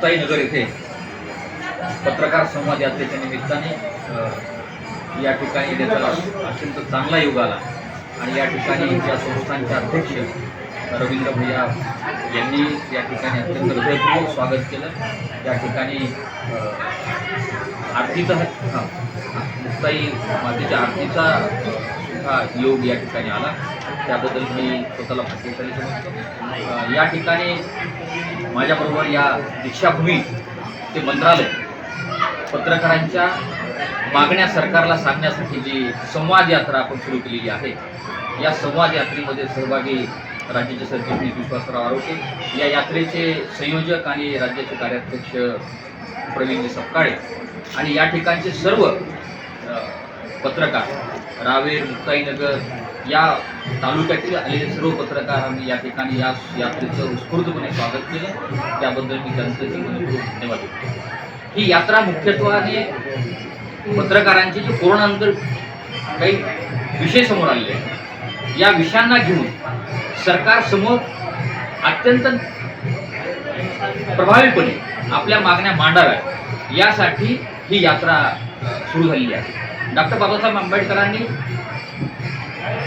मुक्ताईनगर येथे पत्रकार संवाद यात्रेच्या निमित्ताने या ठिकाणी येण्याचा अत्यंत चांगला योग आला. आणि या ठिकाणी या संस्थांचे अध्यक्ष रवींद्र भैया यांनी या ठिकाणी अत्यंत हृदयपूर्वक स्वागत केलं. या ठिकाणी आरतीचा हां मुक्ताई मातेच्या आरतीचा सुद्धा योग या ठिकाणी आला. त्याबद्दल मी स्वतःला भाग्यशाली समजतो या ठिकाणी माझ्याबरोबर या दीक्षाभूमी ते मंत्रालय पत्रकारांच्या मागण्या सरकारला सांगण्यासाठी जी संवाद यात्रा आपण सुरू केलेली आहे या संवाद यात्रेमध्ये सहभागी राज्याचे सरचिटणीस विश्वासराव आरोटे या यात्रेचे संयोजक आणि राज्याचे कार्याध्यक्ष प्रवीणजी सपकाळे आणि या ठिकाणचे सर्व पत्रकार रावेर मुक्ताईनगर या तालुक्यातील आलेले सर्व पत्रकारांनी या ठिकाणी या यात्रेचं उत्स्फूर्तपणे स्वागत केलं. त्याबद्दल मी त्यांचं धन्यवाद देतो ही यात्रा मुख्यत्वाने पत्रकारांची जी कोरोनानंतर काही विषय समोर आलेले आहेत. या विषयांना घेऊन सरकारसमोर अत्यंत प्रभावीपणे आपल्या मागण्या मांडाव्यात. यासाठी ही यात्रा सुरू झालेली आहे. डॉक्टर बाबासाहेब आंबेडकरांनी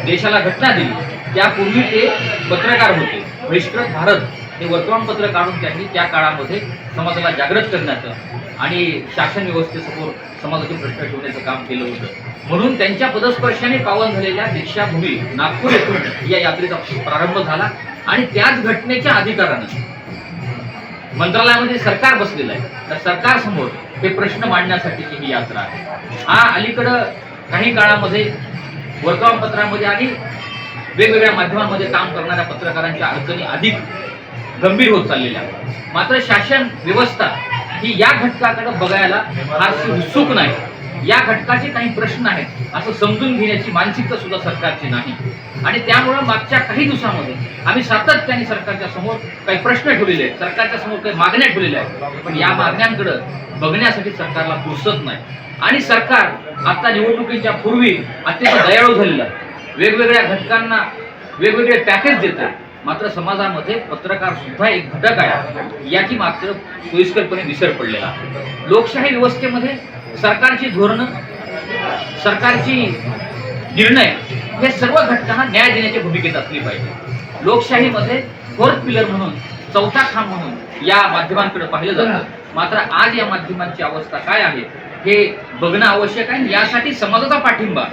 देशाला घटना दिली. त्यापूर्वी ते पत्रकार होते. बहिष्कृत भारत हे वर्तमानपत्र काढून त्यांनी त्या काळामध्ये समाजाला जागृत करण्याचं आणि शासन व्यवस्थेसमोर समाजाचे प्रश्न ठेवण्याचं काम केलं होतं. म्हणून त्यांच्या पदस्पर्शाने पावन झालेल्या दीक्षाभूमी नागपूर येथून या यात्रेचा प्रारंभ झाला आणि त्याच घटनेच्या अधिकारानं मंत्रालयामध्ये सरकार बसलेलं आहे. तर सरकारसमोर हे प्रश्न मांडण्यासाठीची ही यात्रा आहे. हा अलीकडं काही काळामध्ये वर्तमानपत्रामध्ये आणि वेगवेगळ्या माध्यमांमध्ये काम करणाऱ्या पत्रकारांच्या अडचणी अधिक गंभीर होत चाललेल्या आहेत. मात्र शासन व्यवस्था ही या घटकाकडे बघायला फारशी उत्सुक नाही. या घटकाचे काही प्रश्न आहेत असं समजून घेण्याची मानसिकता सुद्धा सरकारची नाही. आणि त्यामुळं मागच्या काही दिवसामध्ये आम्ही सातत्याने सरकारच्या समोर काही प्रश्न ठेवलेले आहेत सरकारच्या समोर काही मागण्या ठेवलेल्या आहेत. पण या मागण्यांकडे बघण्यासाठी सरकारला फुरसत नाही. आणि सरकार आता निवडणुकीच्या पूर्वी अत्यंत दयाळू झालेलं वेगवेगळ्या घटकांना वेगवेगळे पॅकेज देतं मात्र समाजामध्ये पत्रकार सुद्धा एक घटक आहे. याची मात्र सोयीस्करपणे विसर पडलेला आहे. लोकशाही व्यवस्थेमध्ये सरकारची धोरणं सरकारची निर्णय हे सर्व घटकांना न्याय देण्याच्या भूमिकेत असली पाहिजे. लोकशाहीमध्ये फोर्थ पिलर म्हणून चौथा खांब म्हणून या माध्यमांकडे पाहिलं जातं. मात्र आज या माध्यमांची अवस्था काय आहे? हे बघणं आवश्यक आहे आणि यासाठी समाजाचा पाठिंबा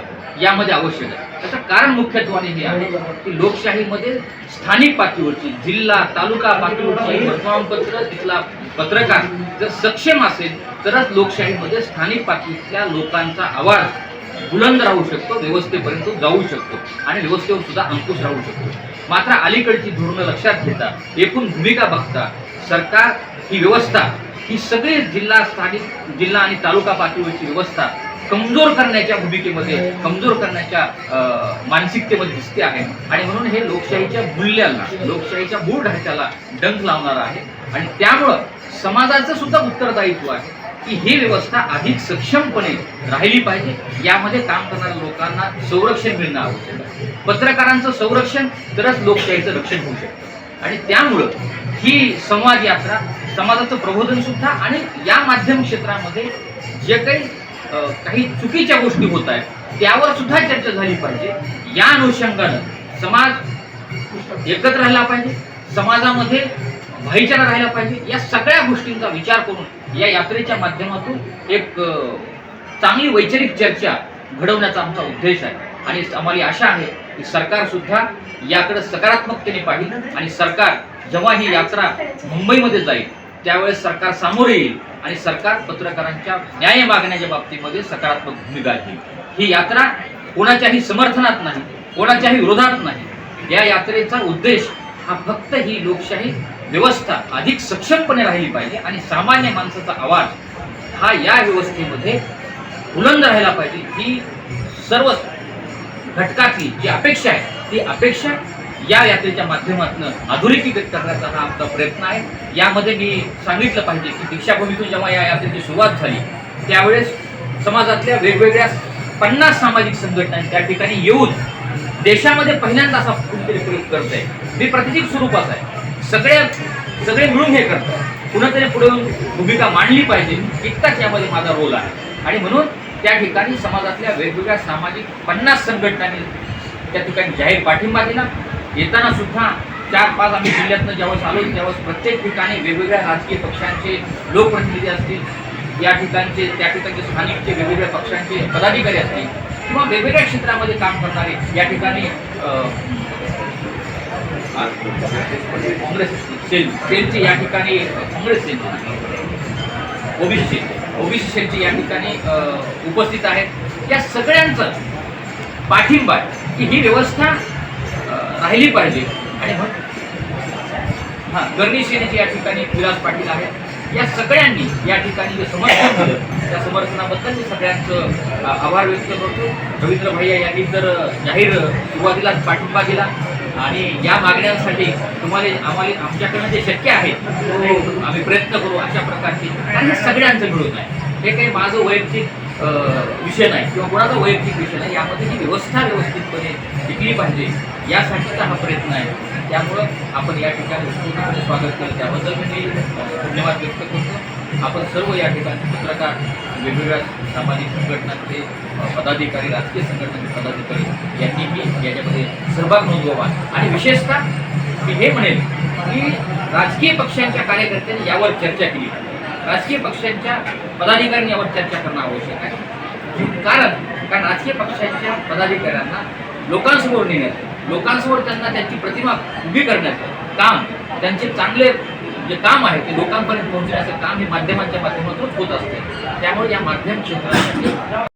यामध्ये आवश्यक आहे. त्याचं कारण मुख्यत्वाने हे आहे की लोकशाहीमध्ये स्थानिक पातळीवरची जिल्हा तालुका पातळीवरची वर्तमानपत्र तिथला पत्रकार जर सक्षम असेल तरच लोकशाहीमध्ये स्थानिक पातळीतल्या लोकांचा आवाज बुलंद राहू शकतो व्यवस्थेपर्यंत जाऊ शकतो आणि व्यवस्थेवर सुद्धा अंकुश राहू शकतो. मात्र अलीकडची धोरणं लक्षात घेता एकूण भूमिका बघता सरकार ही व्यवस्था ही सगळी जिल्हा स्थानिक जिल्हा आणि तालुका पातळीवरची व्यवस्था कमजोर करण्याच्या भूमिकेमध्ये कमजोर करण्याच्या मानसिकतेमध्ये दिसते आहे. आणि म्हणून हे लोकशाहीच्या मूल्याला लोकशाहीच्या मूळ ढाच्याला डंक लावणार आहे. आणि त्यामुळं समाजाचं सुद्धा उत्तरदायित्व आहे की ही व्यवस्था अधिक सक्षमपणे राहिली पाहिजे. यामध्ये काम करणाऱ्या लोकांना संरक्षण मिळणं आवश्यक आहे. पत्रकारांचं संरक्षण तरच लोकशाहीचं रक्षण होऊ शकतं. आणि त्यामुळं ही संवाद यात्रा समाजाचं प्रबोधन सुद्धा आणि या माध्यम क्षेत्रामध्ये जे काही काही चुकीच्या गोष्टी होत आहेत त्यावर सुद्धा चर्चा झाली पाहिजे. या अनुषंगानं समाज एकत्र राहिला पाहिजे समाजामध्ये भाईचारा राहिला पाहिजे या सगळ्या गोष्टींचा विचार करून या यात्रेच्या माध्यमातून एक चांगली वैचारिक चर्चा घडवण्याचा आमचा उद्देश आहे. आणि आम्हाला आशा आहे की सरकार सुद्धा याकडे सकारात्मकतेने पाहिलं आणि सरकार जेव्हा ही यात्रा मुंबईमध्ये जाईल त्यावेळेस सरकार सामोर येईल आणि सरकार पत्रकारांच्या न्याय मागण्याच्या बाबतीमध्ये सकारात्मक भूमिका घेईल. ही यात्रा कोणाच्याही समर्थनात नाही कोणाच्याही विरोधात नाही. या यात्रेचा उद्देश हा फक्त ही लोकशाही व्यवस्था अधिक सक्षमपणे राहिली पाहिजे आणि सामान्य माणसाचा आवाज हा या व्यवस्थेमध्ये बुलंद राहायला पाहिजे. ही सर्व घटकातली जी अपेक्षा आहे ती अपेक्षा या यात्रेच्या माध्यमातून आधुनिकीकृत करण्याचा हा आमचा प्रयत्न आहे. यामध्ये मी सांगितलं पाहिजे की दीक्षाभूमीतून जेव्हा या यात्रेची सुरुवात झाली त्यावेळेस समाजातल्या वेगवेगळ्या पन्नास सामाजिक संघटना त्या ठिकाणी येऊन देशामध्ये पहिल्यांदा असा कुठेतरी प्रयोग करत आहे मी प्रातिनिधिक स्वरूपात आहे. सगळ्या सगळे मिळून हे करतात कुणातरी पुढे भूमिका मांडली पाहिजे इतकाच यामध्ये माझा रोल आहे. आणि म्हणून त्या ठिकाणी समाजातल्या वेगवेगळ्या सामाजिक पन्नास संघटनांनी त्या ठिकाणी जाहीर पाठिंबा दिला. येताना सुद्धा चार पाच आम्ही जिल्ह्यातनं ज्यावेळेस आलो त्यावेळेस प्रत्येक ठिकाणी वेगवेगळ्या राजकीय पक्षांचे लोकप्रतिनिधी असतील या ठिकाणचे त्या ठिकाणचे स्थानिकचे वेगवेगळ्या पक्षांचे पदाधिकारी असतील किंवा वेगवेगळ्या क्षेत्रामध्ये काम करणारे या ठिकाणी काँग्रेस सेल. सेलचे या ठिकाणी Congress cell. OBC cell. OBC सेलचे या ठिकाणी उपस्थित आहेत. या सगळ्यांचं पाठिंबा आहे की ही व्यवस्था राहिली पाहिजे. आणि मग हां गर्णी सेनेचे या ठिकाणी विलास पाटील आहेत. या सगळ्यांनी या ठिकाणी जे समर्थन केलं त्या समर्थनाबद्दल मी सगळ्यांचं आभार व्यक्त करतो. रवींद्र भैया यांनी तर जाहीर सुरुवातीलाच पाठिंबा दिला. आणि या मागण्यांसाठी तुम्हाला आम्हाला आमच्याकडनं जे शक्य आहे तो आम्ही प्रयत्न करू अशा प्रकारचे. आणि हे सगळ्यांचं मिळून आहे. हे काही माझं वैयक्तिक विषय नाही किंवा कोणाचा वैयक्तिक विषय नाही. यामध्ये ही व्यवस्था व्यवस्थितपणे टिकली पाहिजे यासाठीचा हा प्रयत्न आहे. त्यामुळं आपण या ठिकाणी पूर्णपणे स्वागत केलं त्याबद्दल मी धन्यवाद व्यक्त करतो. आपण सर्व या ठिकाणी पत्रकार वेगवेगळ्या सामाजिक संघटनांचे पदाधिकारी राजकीय संघटनांचे पदाधिकारी यांनीही याच्यामध्ये सहभाग नोंदवावा. आणि विशेषतः मी हे म्हणेन की राजकीय पक्षांच्या कार्यकर्त्यांनी यावर चर्चा केली पाहिजे. राजकीय पक्षांच्या पदाधिकाऱ्यांनी यावर चर्चा करणं आवश्यक आहे. कारण कारण राजकीय पक्षांच्या पदाधिकाऱ्यांना लोकांसमोर नेण्याचं लोकांसमोर त्यांना त्यांची प्रतिमा उभी करण्याचं काम त्यांचे चांगले जे काम आहे ते लोकांपर्यंत पोहोचण्याचं काम हे माध्यमांच्या माध्यमातूनच होत असते. त्यामुळे या माध्यम क्षेत्रासाठी